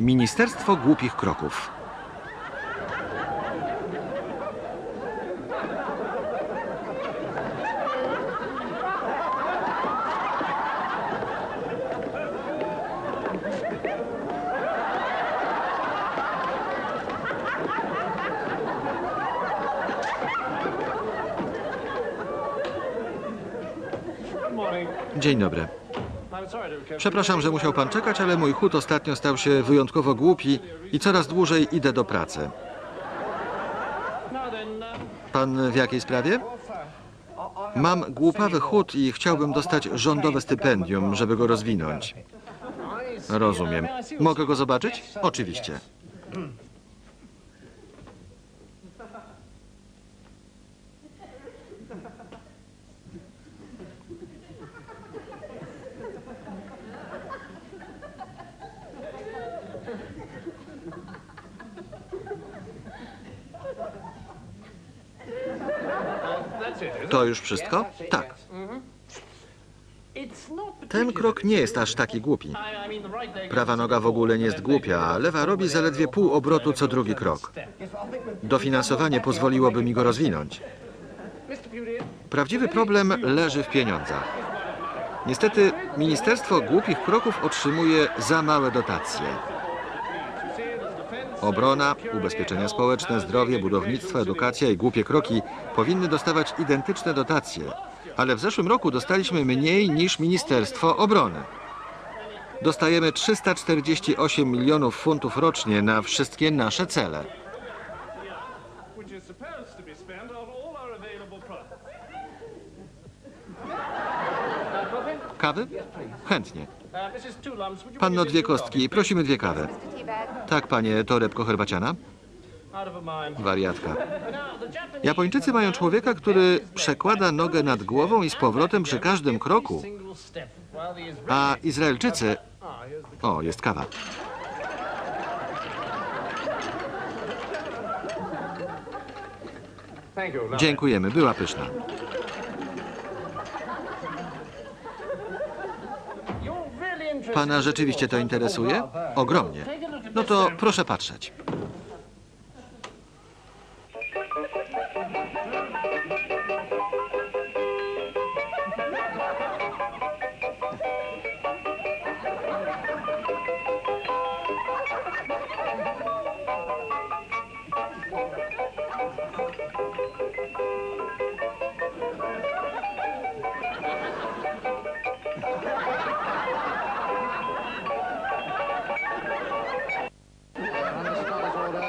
Ministerstwo Głupich Kroków. Dzień dobry. Przepraszam, że musiał pan czekać, ale mój chód ostatnio stał się wyjątkowo głupi i coraz dłużej idę do pracy. Pan w jakiej sprawie? Mam głupawy chód i chciałbym dostać rządowe stypendium, żeby go rozwinąć. Rozumiem. Mogę go zobaczyć? Oczywiście. To już wszystko? Tak. Ten krok nie jest aż taki głupi. Prawa noga w ogóle nie jest głupia, a lewa robi zaledwie pół obrotu co drugi krok. Dofinansowanie pozwoliłoby mi go rozwinąć. Prawdziwy problem leży w pieniądzach. Niestety Ministerstwo Głupich Kroków otrzymuje za małe dotacje. Obrona, ubezpieczenia społeczne, zdrowie, budownictwo, edukacja i głupie kroki powinny dostawać identyczne dotacje, ale w zeszłym roku dostaliśmy mniej niż Ministerstwo Obrony. Dostajemy 348 milionów funtów rocznie na wszystkie nasze cele. Kawy? Chętnie. Panno dwie kostki, prosimy dwie kawy. Tak, panie, torebko herbaciana? Wariatka. Japończycy mają człowieka, który przekłada nogę nad głową i z powrotem przy każdym kroku, a Izraelczycy... O, jest kawa. Dziękujemy, była pyszna. Pana rzeczywiście to interesuje? Ogromnie. No to proszę patrzeć.